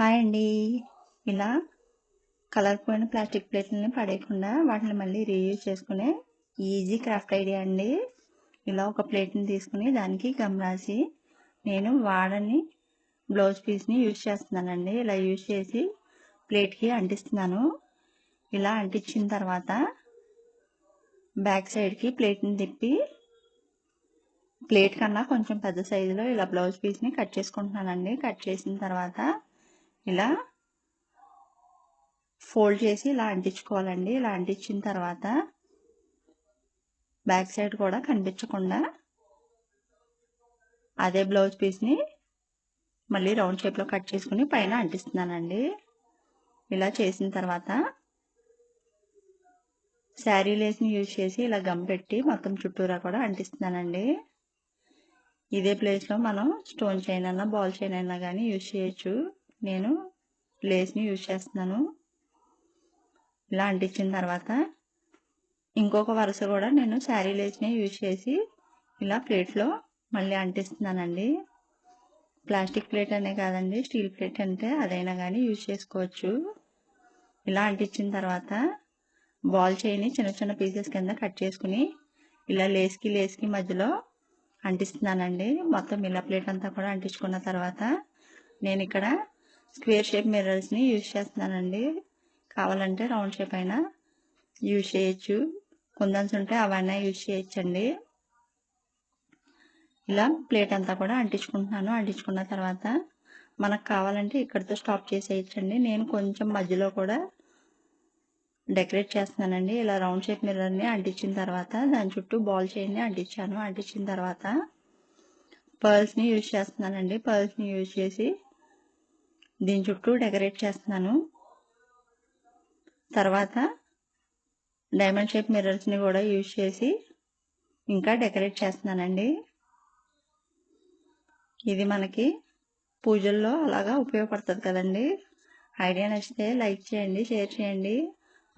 Hi అండి. ఇలా colour పోయిన ప్లాస్టిక్ ప్లేట్లని పడేయకుండా వాటిని మళ్ళీ రీయూజ్ చేసుకునే ఈజీ క్రాఫ్ట్ ఐడియా అండి. ఇలా ఒక ప్లేట్ని తీసుకుని దానికి గమ్ రాసి నేను వాడని బ్లౌజ్ పీస్ని యూజ్ చేస్తున్నానండి. ఇలా యూజ్ చేసి ప్లేట్కి అంటిస్తున్నాను. ఇలా అంటించిన తర్వాత బ్యాక్ సైడ్కి ప్లేట్ని తిప్పి ప్లేట్ కన్నా కొంచెం పెద్ద సైజులో ఇలా బ్లౌజ్ పీస్ని కట్ చేసుకుంటున్నానండి. కట్ చేసిన తర్వాత ఇలా ఫోల్డ్ చేసి ఇలా అంటించుకోవాలండి. ఇలా అంటించిన తర్వాత బ్యాక్ సైడ్ కూడా కనిపించకుండా అదే బ్లౌజ్ పీస్ని మళ్ళీ రౌండ్ షేప్లో కట్ చేసుకుని పైన అంటిస్తున్నానండి. ఇలా చేసిన తర్వాత శారీ లేస్ని యూజ్ చేసి ఇలా గమ్ పెట్టి మొత్తం చుట్టూరా కూడా అంటిస్తున్నానండి. ఇదే ప్లేస్లో మనం స్టోన్ చైన్ అన్నా బాల్ చైన్ అయినా కానీ యూజ్ చేయొచ్చు. నేను లేస్ని యూజ్ చేస్తున్నాను. ఇలా అంటించిన తర్వాత ఇంకొక వరుస కూడా నేను శారీ లేస్ని యూజ్ చేసి ఇలా ప్లేట్లో మళ్ళీ అంటిస్తున్నానండి. ప్లాస్టిక్ ప్లేట్ అనే కాదండి స్టీల్ ప్లేట్ అంటే అదైనా కానీ యూజ్ చేసుకోవచ్చు. ఇలా అంటించిన తర్వాత బాల్ చేయని చిన్న చిన్న పీసెస్ కింద కట్ చేసుకుని ఇలా లేస్కి లేస్కి మధ్యలో అంటిస్తున్నానండి. మొత్తం ఇలా ప్లేట్ అంతా కూడా అంటించుకున్న తర్వాత నేను ఇక్కడ స్క్వేర్ షేప్ మిర్రర్స్ని యూజ్ చేస్తున్నానండి. కావాలంటే రౌండ్ షేప్ అయినా యూజ్ చేయొచ్చు. కుందన్స్ ఉంటే అవైనా యూజ్ చేయొచ్చండి. ఇలా ప్లేట్ అంతా కూడా అంటించుకుంటున్నాను. అంటించుకున్న తర్వాత మనకు కావాలంటే ఇక్కడితో స్టాప్ చేసేయచ్చండి. నేను కొంచెం మధ్యలో కూడా డెకరేట్ చేస్తున్నానండి. ఇలా రౌండ్ షేప్ మిర్రర్ని అంటించిన తర్వాత దాని చుట్టూ బాల్ చైన్ని అంటించాను. అంటించిన తర్వాత పర్ల్స్ని యూజ్ చేస్తున్నానండి. పర్ల్స్ని యూజ్ చేసి దీని చుట్టూ డెకరేట్ చేస్తున్నాను. తర్వాత డైమండ్ షేప్ మిర్రర్స్ని కూడా యూజ్ చేసి ఇంకా డెకరేట్ చేస్తున్నానండి. ఇది మనకి పూజల్లో అలాగా ఉపయోగపడుతుంది కదండి. ఐడియా నచ్చితే లైక్ చేయండి షేర్ చేయండి.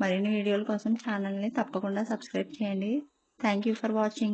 మరిన్ని వీడియోల కోసం ఛానల్ని తప్పకుండా సబ్స్క్రైబ్ చేయండి. Thank you for watching.